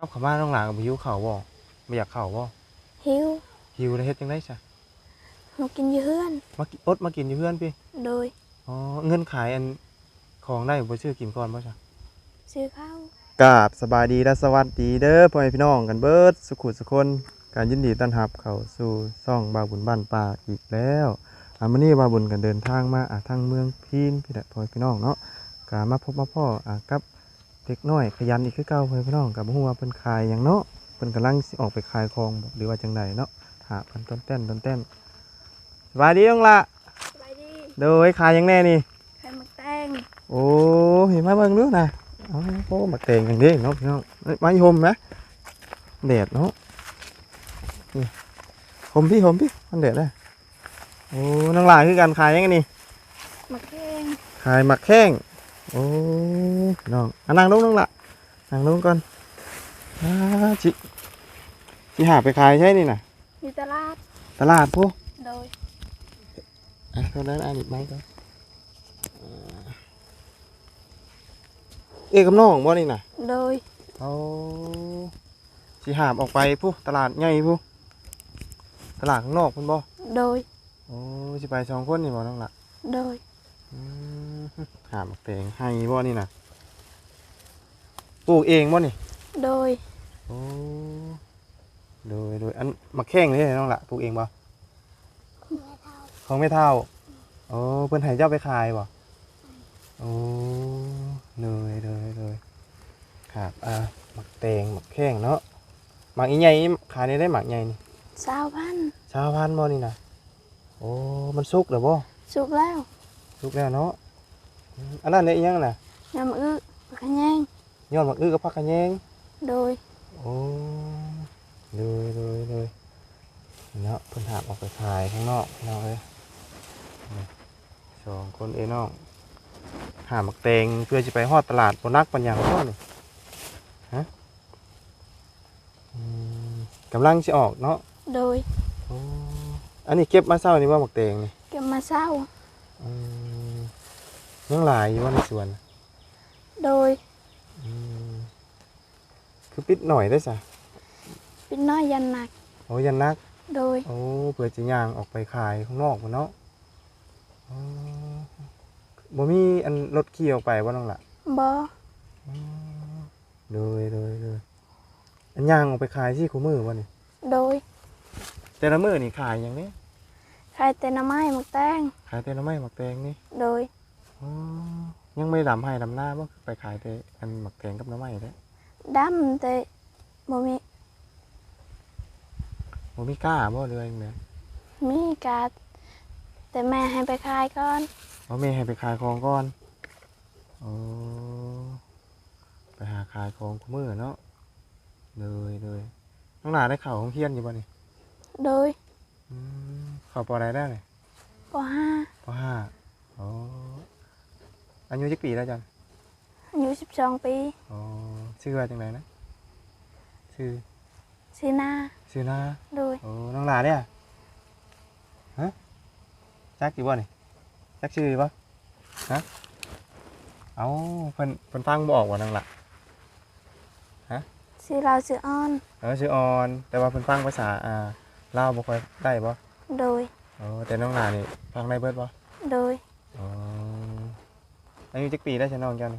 เอาเขามาน้องหลานกับหิวข้าวบ่ไม่อยากข้าวบ่หิวหิวแล้วเฮ็ดจังได๋ซะมากินอยู่เฮือนมากินอดมากินอยู่เพื่อนพี่โดยอ๋อเงินขายอันของได้บ่ซื้อกินก่อนบ่ซะซื้อข้าวกราบสบายดีและสวัสดีเด้อพ่อแม่พี่น้องกันเบิดสุขุสุคนการยินดีต้อนรับเข้าสู่ซ่องบาวบุญบ้านป่าอีกแล้วอ่ามื้อนี้บาวบุญกันเดินทางมาอ่าทางเมืองพีนพี่แหละพ่อแม่พี่น้องเนาะก็มาพบมาพ่ออ่ากับ เด็กน้อยขยันอีกคือเก่าพ่อแม่พี่น้องก็บ่ฮู้ว่าเพิ่นขายหยังเนาะเพิ่นกำลังสิออกไปขายของบ่หรือว่าจังไดเนาะหาเพิ่นต้นเต้นต้นเต้นสบายดีน้องละสบายดีโดยขายหยังแน่นี่ไข่หมักแตงโอ้เห็นมาเบิ่งดูนะโอ้โหมาเตงกันเด้เนาะพี่น้องเอ้ยมาอยู่ห่มนะแดดเนาะนี่ห่มพี่ห่มพี่มันแดดได้โอ้นังหลายคือกันขายยังไงนี่หมักแตงขายหมักแข้ง โอ้พี่น้องอะนั่งลงนั่งละนั่งลงก่อนอ่าจิจิหาไปขายใช่นี่น่ะอยู่ตลาด ตลาดพวกโดยอะตอนนั้นอ่านอีกไหมก่อนอ่าเอกกับน้องบ่นี่น่ะโดยเอาสิหามออกไปผู้ตลาดใหญ่ผู้ตลาดข้างนอกพุ่นบ่โดยโอ้สิไปสองคนนี่บ่น้องละโดยอืม หามแตงให้บ่นี่น่ะปลูกเองบ่นี่ โดย โอ้โดยโดยอันมาแข้งนี่น้องละปลูกเองบ่ของไม่เท่าโอ้เพิ่นให้เจ้าไปขายบ่โอ้เลยเลยเลยครับอ่าหมักแตงหมักแข้งเนาะหมักอีใหญ่นี่ขายได้ได้หมักใหญ่นี่สาวพันชาวพันธุ์บ่นี่นะโอ้มันสุกแล้วบ่สุกแล้ว สุกแล้วเนาะ อืมอันนั้นเนี่ยอีหยังน่ะยำอึปลาขะแยงยอดมักอื้อกับผักกะแยงโดยโอ้เลยเลยเลยเนาะเพิ่นหาบออกไปขายข้างนอกเนาะเอ้ยนี่สองคนเอ้น้องหาหมักแตงเพื่อจะไปฮอดตลาดบ่นักปัญญังบ่นี่ฮะอืมกำลังสิออกเนาะโดยโอ้อันนี้เก็บมาเช้านี่ว่าหมักแตงนี่ เก็บมาเศร้า อืม ยังหลายอยู่ว่าในสวน โดยอืมคือปิดหน่อยได้สะเป็นน้อยยันหนัก โอ้ยันนัก โดย โอ้เผื่อจะย่างออกไปขายข้างนอกมันเนาะอ๋อบ่มีอันรถขี่ออกไปว่าน้องละบออ๋อเลยเลยเลยอันย่างออกไปขายที่คูมือวะนี่โดย แต่ละมือนี่ขายอย่างนี้ไข่เตนน้ำไม้หมักแตงขายแต่ละไม้หมักแตงนี่ โดยอ๋อ ยังไม่ดำให้ดำหน้าบ่ไปขายแต่อันหมักแตงกับน้ำไม้เด้ดำแต่บ่มีบ่มีกล้าบ่เรือยังไงมีกาดแต่แม่ให้ไปขายก่อนพ่อแม่ให้ไปขายของก่อนโอ้ไปหาขายของกูมือเนาะเลยเลยน้องหนาได้เข่าวของเพี้ยนอยู่ป่ะนี่โดยอืมเข่าวปออะไรได้เลยปห้าปอห้าอ๋อ อายุจักปีแล้วจันอายุสิบสองปีอ๋อชื่อว่าจังไรนะชื่อสีหน้าชื่อนาโดยโอ้น้องหนาเนี่ยฮะจักกี่บ่นี่จักชื่อป่ะฮะเอาเพิ่นเพิ่นฟังบออกว่าน้องหละสีเราวสีอ้อนเออชื่อออน แต่ว่าเพิ่นฟังภาษาอ่าลาวบ่ค่อยได้บ่โดยอ๋อแต่น้องหนานี่ฟังได้เบิดบ่โดยอ๋อ อายุจักปีได้วใช่น้องจัน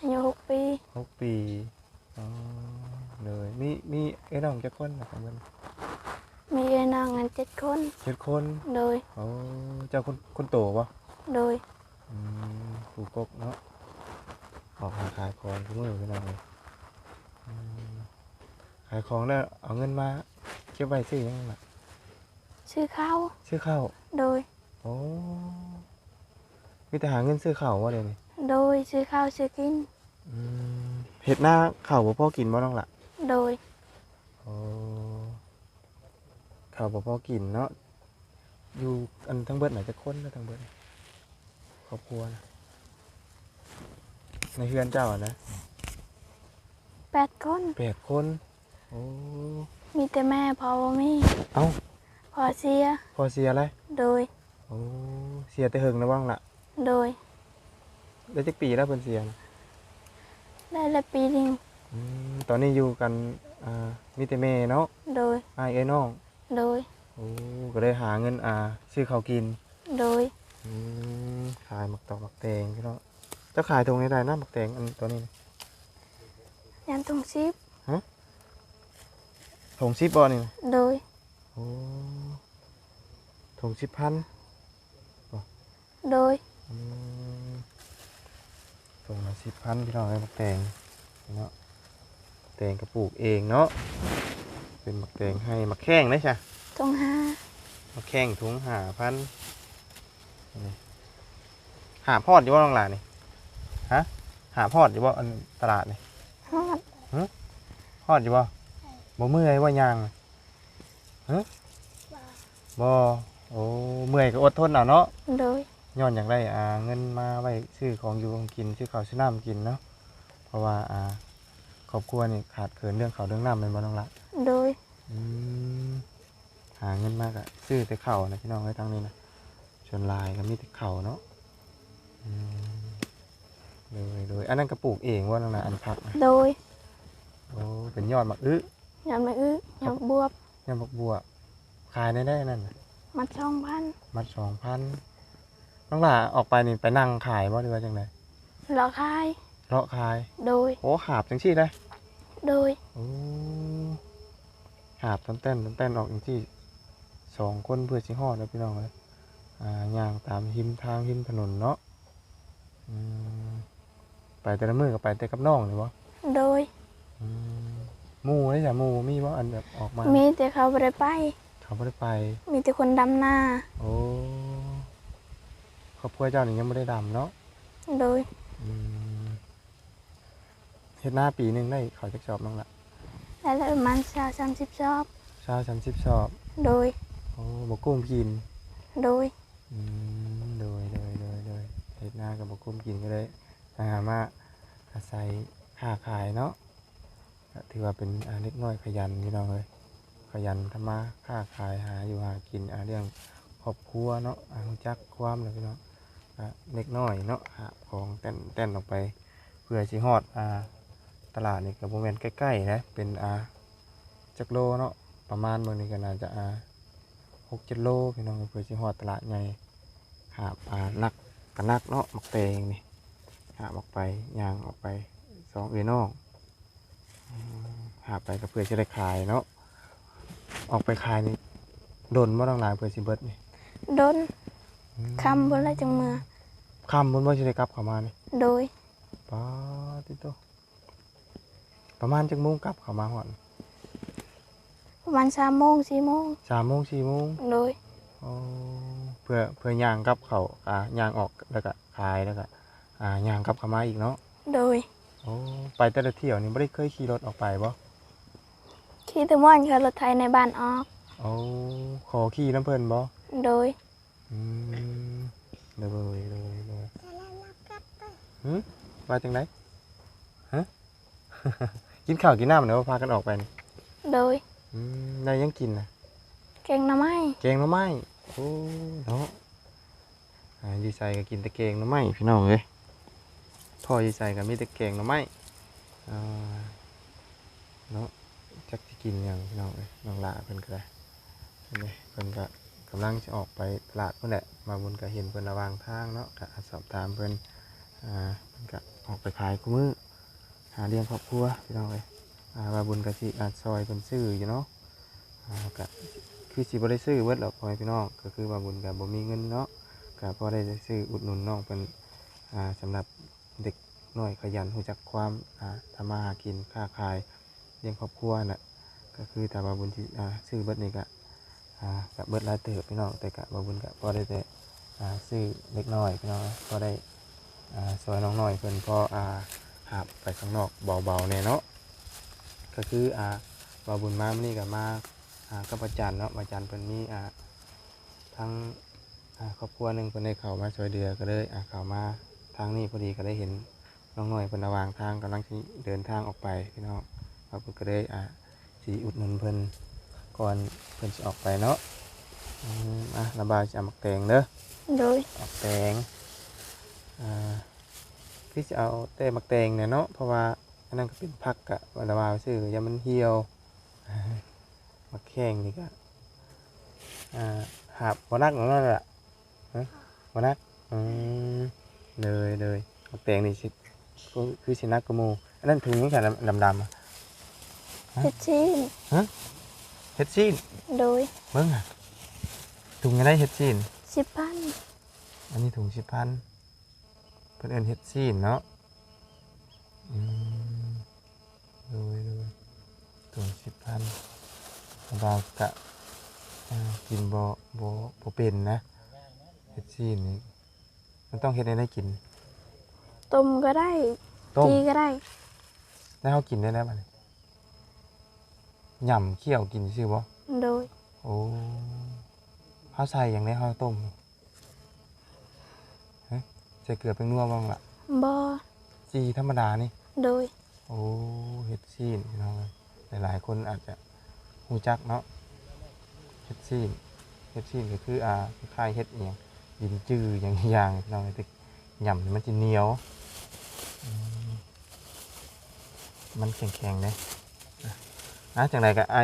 อายุหกปีหกปีอ๋อเลยมีมีเอ้ยน้องจักคนนะครับมันมีเอ้น้องกันเจ็ดคนเจ็ดคนโดยโอ้เจ้าคนคนโตบ่โดยอืมผูกกกเนาะออกหาขายของทุกมื้อพี่น้องเลยอืมขายของแล้วเอาเงินมาเก็บไว้ซื้อหยังล่ะ ชื่อเขาซื้อข้าวโดย โอ้ มีแต่หาเงินซื้อข้าวว่าเดี๋ยวนี้โดยชื่อข้าวชื่อกิน อืมเห็ดหน้าข้าวบ่พอกินบ่น้องล่ะโดยโอ้ข้าวบ่พอกินเนาะอยู่อันทั้งเบิดไหนจะคนนะทั้งเบิดครอบครัวนะในเฮือนเจ้าอะนะแปดคน แปดคนโอ้มีแต่แม่พอบ่มีเอ้าพอเสียพอเสียอะไรโดยโอ้เสียแต่เฮิงนะบ้างล่ะ โดย ได้จักปีแล้วเพิ่นเสียนะได้ละปีหนึงปอืมตอนนี้อยู่กันอ่ามีแต่แม่เนาะโดย อ้ายเอ้ยน้องโดย โอ้ก็ได้หาเงินอ่าซื้อข้าวกินโดย อืมขายหมักตอกหมักแตงพี่น้องเจ้าขายตรงนี้ได้นะหมักแตงอันตัวนี้นะยันตรงชิปถุงสิบบ่นี่นะ โดย โอ้ถุงสิบพันโดย อืมถุงละสิบพันพี่น้องไอ้หมักแตงเนาะแตงกระปลูกเองเนาะเป็นหมักแตงให้หมักแข้งนะใช่ตรงห้าหมักแข้งถุงหาพันนี่หาพอดอยู่ว่าโรงหลานนี่ฮะหาพอดอยู่ว่าอันตลาดนี่ฮอดพอดอยู่ว่าบ่เมื่อยว่ายางฮะบ่โอ้เมื่อยก็อดทนเอาเนาะโดย ย้อนอยากได้อ่าเงินมาไว้ซื้อของอยู่ของกินซื้อข้าวซื้อน้ำกินเนาะเพราะว่าอ่าครอบครัวนี่ขาดเขินเรื่องข้าวเรื่องน้ำเป็นบ่ต้องละโดยอืมหาเงินมากอะซื้อแต่ข้าวนะพี่น้องไว้ทั้งนี้นะชวนลายก็มีแต่ข้าวเนาะอืมเลยเลยอันนั้นก็ปลูกเองว่านั่นนะอันพักนะโดยโอ้เป็นยอดมะอึยันไม่อื้อยันบวบยอดมะบัวขายได้ได้นั่นน่ะมัดช่องพันมัดสองพัน น้องหล่าออกไปนี่ไปนั่งขายบ่หรือว่าจังไดหลอคาย เลาะขาย โดย โอ้หาบจังซี่ได้โดย โอ้หาบต้นเต้นต้นเต้นออกจังซี่สองคนเพื่อสิฮอดแล้วพี่น้องเลยอ่าย่างตามหิมทางหิมถนนเนาะอืมไปแต่ละมือก็ไปแต่กับน้องเลยบ่โดย อืมหมู่ได้จ้ะหมู่มีบ่อันแบบออกมา มีแต่เขาบ่ไปไปเขาบ่ได้ไป มีแต่คนดำหน้า โอ้ ครอบครัวเจ้านี่ยังไม่ได้ดำเนาะโดยอืมเฮ็ดหน้าปีหนึ่งได้เขาจะชอบน้องละและประมาณชาสามสิบชอบ ชาวชันสิบชอบโดย โอ้บกุ้มกิน โดย อืมโดยโดยโดยโดยเฮ็ดหน้ากับบกุ้มกินก็เลยหามาอาศัยค้าขายเนาะก็ถือว่าเป็นอาเล็กน้อยขยันพี่น้องเลยขยันทำมาค้าขายหาอยู่หากินอาเรื่องครอบครัวเนาะอารู้จักความเลยพี่น้องอะ เล็กน้อยเนาะของเต้นเต้นออกไป เพื่อสิฮอดอ่าตลาดนี่ก็บ่แม่นใกล้ๆนะเป็นอ่าจักโลเนาะประมาณมือนี้ก็น่าจะอ่า6 7โลพี่น้องเพื่อสิฮอดตลาดใหญ่หาบอ่านักก็นักเนาะมักแตงนี่หาออกไปยางออกไปสองเอนองหาไปก็เพื่อสิได้ขายเนาะออกไปขายนี่โดนบ่ต้องหลายเพื่อสิเบิร์ดนี่โดน คำบนไรจังเมือค่ำบนว่าสิได้กลับเข้ามานี่โดยป้าติโตประมาณจักโมงกลับเข้ามาหอนประมาณสามโมงสี่โมงสามโมงสี่โมงโดยอ๋อเพื่อเพื่อย่างกลับเขาอ่าย่างออกแล้วก็ขายแล้วก็อ่าย่างกลับเข้ามาอีกเนาะโดยโอ้ไปแต่ละเที่ยวนี่ไม่ได้เคยขี่รถออกไปบ่ขี่ตะม่อนค่ะรถไทยในบ้านออกโอ้ขอขี่น้ำเพิ่นบ่โดย อืมเลยเลยเลยหืมว่าจังไดฮะ กินข้าวกินน้ำเดี๋ยวพากันออกไปนี่โดยอืมได้ยังกินนะเก่งหน้ำไม้แกงหน่อไม้โอ้เนาะอ่าอยีใส่ก็กินแต่แกงหน่อไม้พี่น้องเลยพ่ออยีใส่ก็มีแต่แกงหน่อไม้อ่าเนาะจักจะกินอย่างพี่น้องเลยน้องหลาเพิ่นก็ได้เห็นไหมเพิ่นก็ กำลังจะออกไปตลาดเพิ่อนแหละมาบนก็เห็นเพิ่อนระวางทางเนาะก็สอบถามเพิ่อนอ่าเพิ่นก็ออกไปขายกูมือหาเลี้ยงครอบครัวพี่น้องเลยอ่าว่าบุญกะสิอาซอยเพิ่นซื้ออยู่เนาะอ่าก็คือสิบ่ได้ซื้อเบิร์ดหรอกพ่อแม่พี่น้องก็คือว่าบุญกับบ่มีเงินเนาะก็พอได้ซื้ออุดหนุนน้องเป็นอ่าสำหรับเด็กน้อยขยันรู้จักความอ่าทำมาหากินค้าขายเลี้ยงครอบครัวน่ะก็คือถ้าว่าบุญที่อ่าซื้อเบิดนี่ก็ กับเบิดหลายเติบพี่น้องแต่ก็บ่บุญก็พอได้แต่ซื้อเล็กน้อยพี่น้องพอได้อ่าซอยน้องน้อยเพิ่นพออาหาบไปข้างนอกเบาๆแน่เนาะก็คืออาบ่บุญมามื้อนี้ก็มาอากับอาจารย์เนาะอาจารย์เพิ่นมีอ่าทั้งครอบครัวหนึ่งเพิ่นได้เข้ามาช่วยเหลือก็เลยอาเข้ามาทางนี้พอดีก็ได้เห็นน้องน้อยเพิ่นระวางทางกำลังเดินทางออกไปพี่น้องเราเพิ่นก็เลยอ่าสิอุดหนุนเพิ่น ก่อนเพิ่นสิออกไปเนาะอืมอะระบายจะเอาหมักแตงเด้อโดยหมักแตงอ่าคือจะเอาแต่หมักแตงเนี่ยเนาะเพราะว่าอันนั้นก็เป็นผักกะวันละวาซื้อยามันเหี่ยวมาแข้งนี่ก็อ่าหาบบ่นักของนั่นแหละฮะบ่นักอืมเลยเลยมักแตงนี่สิก็คือสินักกว่าหมูอันนั้นถุงยังใส่ดำๆอะเฮ็ดชิ้นเฮ็ดซีนโดยเบิ่งอะถุงยังได้เฮ็ดซีนสิบพันอันนี้ถุงสิบพันเพิ่นเอิ้นเฮ็ดซีนเนาะอืมโดยโดยถุงสิบพันบาวกะอ่ากินบ่บ่บ่เป็นนะเฮ็ดซีนนี่มันต้องเฮ็ดให้ได้กินต้มก็ได้ต้มจีก็ได้แล้วเฮากินได้แล้วบัดนี้ หย่ำเคี่ยวกินซื่อบ่โดยโอ้เฮาใส่หยังในเฮาต้มเฮ้ยใส่เกลือเป็นนัวบ้างล่ะบอจีธรรมดานี่ โดย โอ้เฮ็ดซีนพี่น้องเอ้ยหลายๆคนอาจจะรู้จักเนาะเฮ็ดซีนเฮ็ดซีนก็คืออ่าคล้ายๆเฮ็ดอหยังดินจื้ออย่างอย่างพี่น้องเอ้ยแต่หย่ำนี่มันจะเหนียวอืมมันแข็งๆเด้นะ นะจังไดก็ไอ้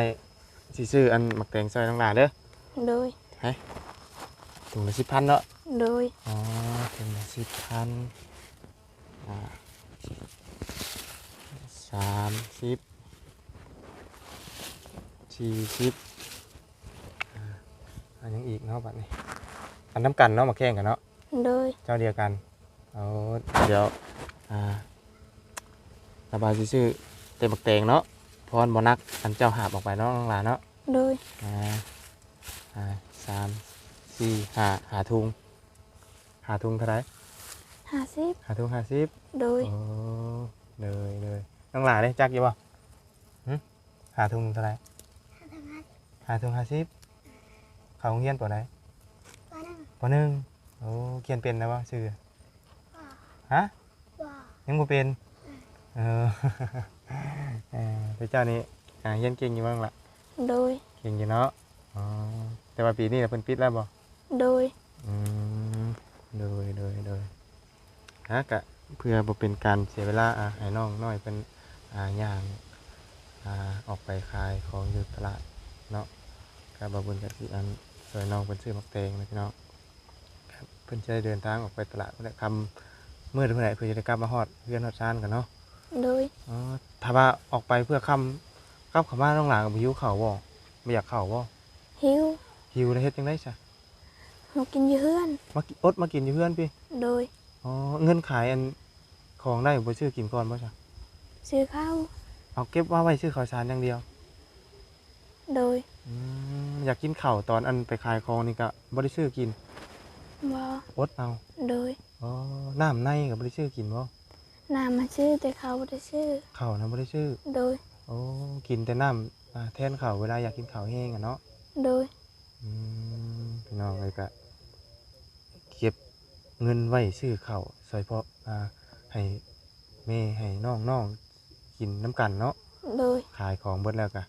สิซื้ออันหมักแตงซอยทั้งหลายเด้อ โดยถุงละ10,000เนาะ โดย อ๋อถุงละ10,000อ่าสามสิบสี่สิบอ่าอันยังอีกเนาะบัดนี้ อันน้ำกันเนาะมาแข่งกันเนาะ โดย เจ้าเดียวกันเอาเดี๋ยว อ่าระบายซื่อๆเต็มบักแตงเนาะ พรบนักอันเจ้าหาบออกไปเนาะน้องหลานเนาะโดยอ่าอ่าสามสี่ห้าหาทุงหาทุงเท่าไหรห้าสิบหาทุงห้าสิบโดยโอ้เลยเลยน้องหลานได้จักอยู่ป่ะหึหาทุงเท่าไหรหาทุงห้าสิบเขาโรงเรียนปอไหนปหนึ่งโอ้เขียนเป็นนะวะชื่อฮะยังบ่เป็นเออเออพระเจ้านี่อ่าเรียนเก่งอยู่บ้างละโดย เก่งอยู่เนาะอ๋อแต่ว่าปีนี้น่ะเพิ่นปิดแล้วบ่โดย อืมโดยโดยโดยฮะกะเพื่อบ่เป็นการเสียเวลาอ่าให้น้องน้อยเป็นอ่าย่างอ่าออกไปขายของอยู่ตลาดเนาะก็บ่บุญกับสิอันสวยน้องเพิ่นซื้อมักแตงนะพี่น้องครับเพิ่นจะได้เดินทางออกไปตลาดเพิ่นได้คำมื้อเพิ่นได้เพื่อจะได้กลับมาฮอดเรือนฮอดชานกันเนาะ โดยอ๋อถ้าว่าออกไปเพื่อคำกลับเข้ามาน้องหลานก็บ่หิวข้าวบ่บ่อยากข้าวบ่หิวหิวแล้วเฮ็ดจังได๋ซะมากินอยู่เฮือนมากินอดมากินอยู่เพื่อนพี่โดยอ๋อเงินขายอันของได้บ่ซื้อกินก่อนบ่จ้ะซื้อข้าวเอาเก็บว่าไว้ซื้อข้าวสารอย่างเดียว โดยอืมอยากกินข้าวตอนอันไปขายของนี่ก็บ่ได้ซื้อกินบออดเอา โดยอ๋อน้ำในก็บ่ได้ซื้อกินบ่ น้ำมาซื้อแต่เขาไม่ได้ซื้อข้าวนะบ่ได้ซื้อโดย โอ้กินแต่น้ำอ่าแทนข้าวเวลาอยากกินข้าวแห้งอะเนาะโดย อืมพี่น้องเลยก็เก็บเงินไว้ซื้อข้าวซอยเพาะอ่าให้แม่ให้น้องน้องกินน้ำกันเนาะ โดย ขายของเบิดแล้วก็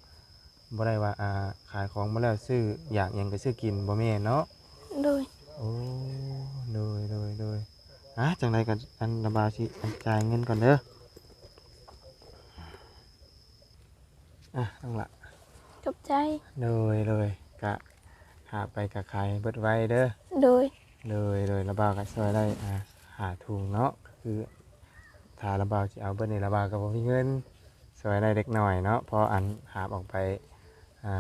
บ่ได้ว่าอ่าขายของมาแล้วซื้ออยากหยังก็ซื้อกินบ่แม่นเนาะโดย โอ้โดยโดยโดย อะจังไดกันอันระบายสิอันจ่ายเงินก่อนเด้ออะต้องละจบใจโดยโดยกะหาไปกะขายเบิดไว้เด้อโดยโดยโดยระบาวก็ช่วยได้อ่าหาถุงเนาะก็คือถ้าระบาวจะเอาเบิดนี่ระบาวก็บ่มีเงินช่วยได้เล็กน้อยเนาะเพออันหาบออกไปอ่า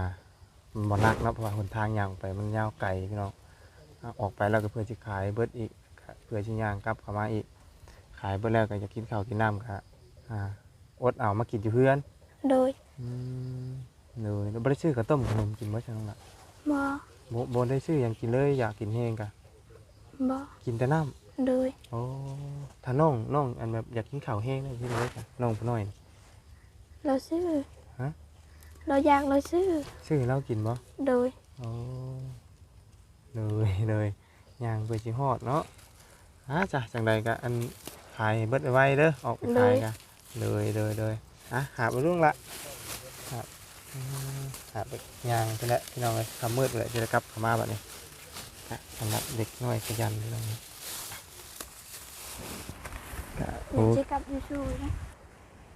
มันบ่หนักเนาะเพราะว่าหนทางย่างออกไปมันยาวไกลพี่น้องเอาออกไปแล้วก็เพื่อจะขายเบิดอีกก็เพื่อสิย่างกลับเข้ามาอีก ขายเบิดแล้วก็จะกินข้าวกินน้ำก็อ่าอดเอามากินอยู่เพื่อนโดยอืมโดยแล้วบ่ได้ซื้อข้าวต้มขนมกินบ่จังล่ะบอบ่บ่ได้ซื้อหยังกินเลยอยากกินแห้งก็บอกินแต่น้ำโดยโอ้ถ้าน้องน้องอันแบบอยากกินข้าวแห้งได้ที่ไหนจ้ะน้องผู้น้อยนี่ เราซื้อฮะ เราอยากเราซื้อซื้อให้เรากินบ่โดยโอ้เลยเลยย่างไปสิฮอดเนาะ ฮะจ้ะจังใดก็อันขายเบิดไว้เด้อออกไปขายกันเลยเลยเลยอะหาไปรุ่งละครับอืมหาไปย่างไปแล้วพี่น้องเลยคำมืดไปแล้วจะได้กลับเข้ามาแบบนี้อะสำหรับเด็กน้อยขยันพี่น้องเลยก็เดี๋โอ้ยวจะกลับอยู่ชูนะ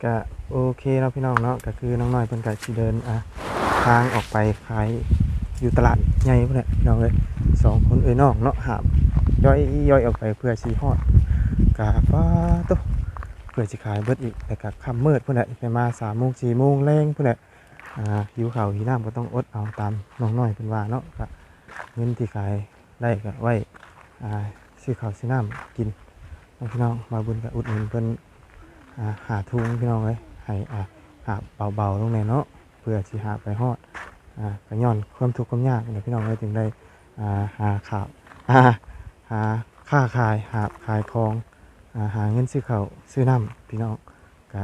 ก็โอเคเนาะพี่น้องเนาะก็คือน้องน้อยเพิ่นก็สิเดินอะทางออกไปขายอยู่ตลาดใหญ่พุ่นแหละพี่น้องเอ้ยสองคนเอ้ยน้องเนาะหาบ ย่อยย่อยออกไปเพื่อสิฮอดกะฟ้าโตเพื่อสิขายเบิดอีกแต่ก็ค่ำมืดพุ่นแหละไปมา3โมง4โมงแรงพุ่นแหละอ่าหิวข้าวหิวน้ำก็ต้องอดเอาตามน้องน้อยเพิ่นว่าเนาะก็เงินที่ขายได้ก็ไว้อ่าซื้อข้าวซื้อน้ำกินพี่น้องมาบุญกับอุดหนุนเพิ่นอ่าหาทุงพี่น้องเลยให้อ่าหาเบาๆลงในเนาะเพื่อสิหาไปฮอดอ่าก็ย้อนความทุกข์ความยากเนี่ยพี่น้องเลยถึงได้อ่าหาข่าวอ่า หาค่าขายหาขายของอาหาเงินซื้อเขาซื้อน้ำพี่น้องก็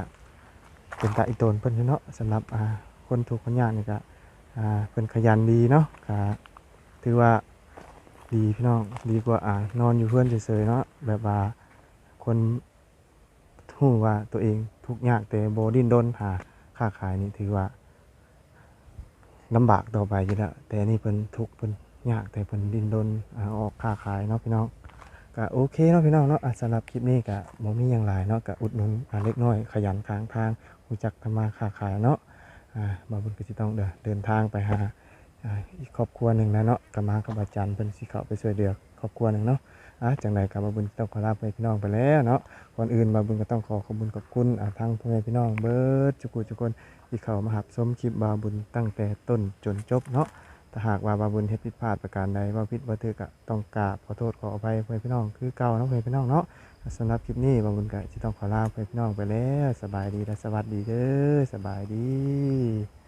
เป็นตาอีโตนเพิ่นอยู่เนาะสำหรับคนทุกข์คนยากนี่ก็เพิ่นขยันดีเนาะก็ถือว่าดีพี่น้องดีกว่าอ่านอนอยู่เพื่อนเฉยๆเนาะแบบว่าคนทู้ว่าตัวเองทุกข์ยากแต่โบดินดนหาค้าขายนี่ถือว่าลำบากต่อไปอยู่แล้วแต่นี่เพิ่นทุกข์เพิ่น ยากแต่เพิ่นดินดนออกค้าขายเนาะพี่น้องก็โอเคเนาะพี่น้องเนาะสำหรับคลิปนี้ก็บ่มีหยังหลายเนาะก็อุดหนุนเล็กน้อยขยันค้างทางรู้จักทำมาค้าขายเนาะอ่าบ่าวบุญก็สิต้องเดินเดินทางไปหาอีกครอบครัวหนึ่งนะเนาะก็มากับอาจารย์เพิ่นสิเขาไปช่วยเหลือครอบครัวหนึ่งเนาะอะจังใดก็บ่าบุญต้องขอลาไปพี่น้องไปแล้วเนาะก่อนอื่นบาบุญก็ต้องขอขอบคุญขอบคุณทางพ่อแม่พี่น้องเบิร์ดจุกุจุกคนที่เขามาหับชมคลิปบาบุญตั้งแต่ต้นจนจบเนาะ ถ้าหากว่าบาบุญเฮ็ดผิดพลาดประการใดว่าผิดว่าถือก็ต้องกราบขอโทษขออภัยเพื่อนพี่น้องคือเก่านะเพื่อนพี่น้องเนาะสำหรับคลิปนี้บาบุญก็จะต้องขอลาเพื่อนพี่น้องไปแล้วสบายดีและสวัสดีเด้อสบายดี